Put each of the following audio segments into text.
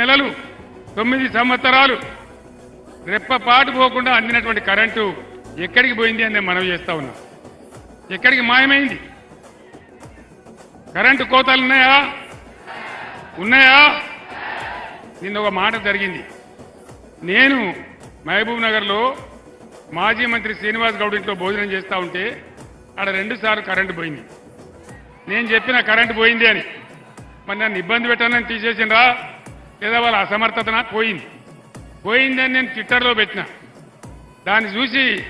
నెలలు తొమ్మిది సంవత్సరాలు రెప్పపాటు పోకుండా అందినటువంటి కరెంటు ఎక్కడికి పోయింది అని నేను మనవి చేస్తా ఉన్నా. ఎక్కడికి మాయమైంది? కరెంటు కోతలు ఉన్నాయా? ఉన్నాయా? నిన్న ఒక మాట జరిగింది. నేను మహబూబ్ నగర్లో మాజీ మంత్రి శ్రీనివాస్ గౌడ్ ఇంట్లో భోజనం చేస్తూ ఉంటే ఆడ రెండుసార్లు కరెంటు పోయింది. నేను చెప్పిన కరెంటు పోయింది అని. మరి నన్ను ఇబ్బంది పెట్టానని తీసేసిండ్రా? లేదా వాళ్ళ అసమర్థతన పోయింది. పోయిందని నేను ట్విట్టర్లో పెట్టిన. దాన్ని చూసి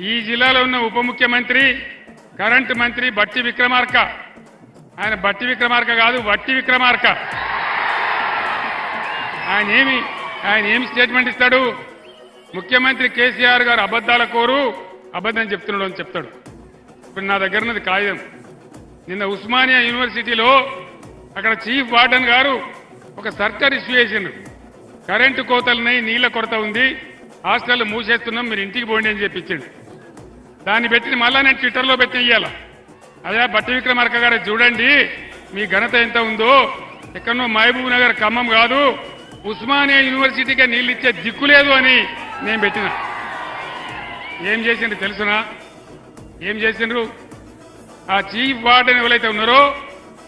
ఈ జిల్లాలో ఉన్న ఉప ముఖ్యమంత్రి కరెంట్ మంత్రి బట్టి విక్రమార్క. ఆయన బట్టి విక్రమార్క కాదు వట్టి విక్రమార్క. ఆయన ఏమి ఆయన ఏమి స్టేట్మెంట్ ఇస్తాడు? ముఖ్యమంత్రి కేసీఆర్ గారు అబద్ధాల కోరు అబద్ధం చెప్తున్నాడు అని చెప్తాడు. ఇప్పుడు నా దగ్గర ఉన్నది కాగితం. నిన్న ఉస్మానియా యూనివర్సిటీలో అక్కడ చీఫ్ వార్డెన్ గారు ఒక సర్కార్ సిచ్యువేషన్. కరెంటు కోతలున్నాయి నీళ్ళ కొరత ఉంది. హాస్టల్ మూసేస్తున్నాం మీరు ఇంటికి పోండి అని చెప్పించండి దాన్ని పెట్టిన మళ్ళా నేను ట్విట్టర్లో పెట్టి ఇయ్యాల. అదే బట్టి విక్రమార్క గారు చూడండి మీ ఘనత ఎంత ఉందో. ఎక్కడనో మహబూబ్ నగర్ ఖమ్మం కాదు. ఉస్మానియా యూనివర్సిటీకే నీళ్ళు ఇచ్చే దిక్కు లేదు అని నేను పెట్టిన. ఏం చేసిండ్రు తెలుసునా? ఏం చేసిండ్రు? ఆ చీఫ్ వార్డెన్ ఎవరైతే ఉన్నారో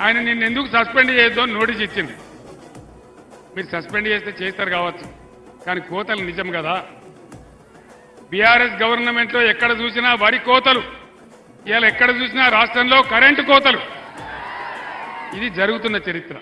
ఆయన నిన్ను ఎందుకు సస్పెండ్ చేయొద్దు అని నోటీస్ ఇచ్చింది మీరు సస్పెండ్ చేస్తే చేస్తారు కావచ్చు. కానీ కోతలు నిజం కదా? బీఆర్ఎస్ గవర్నమెంట్లో ఎక్కడ చూసినా వరి కోతలు. ఇవాళ ఎక్కడ చూసినా రాష్ట్రంలో కరెంటు కోతలు. ఇది జరుగుతున్న చరిత్ర.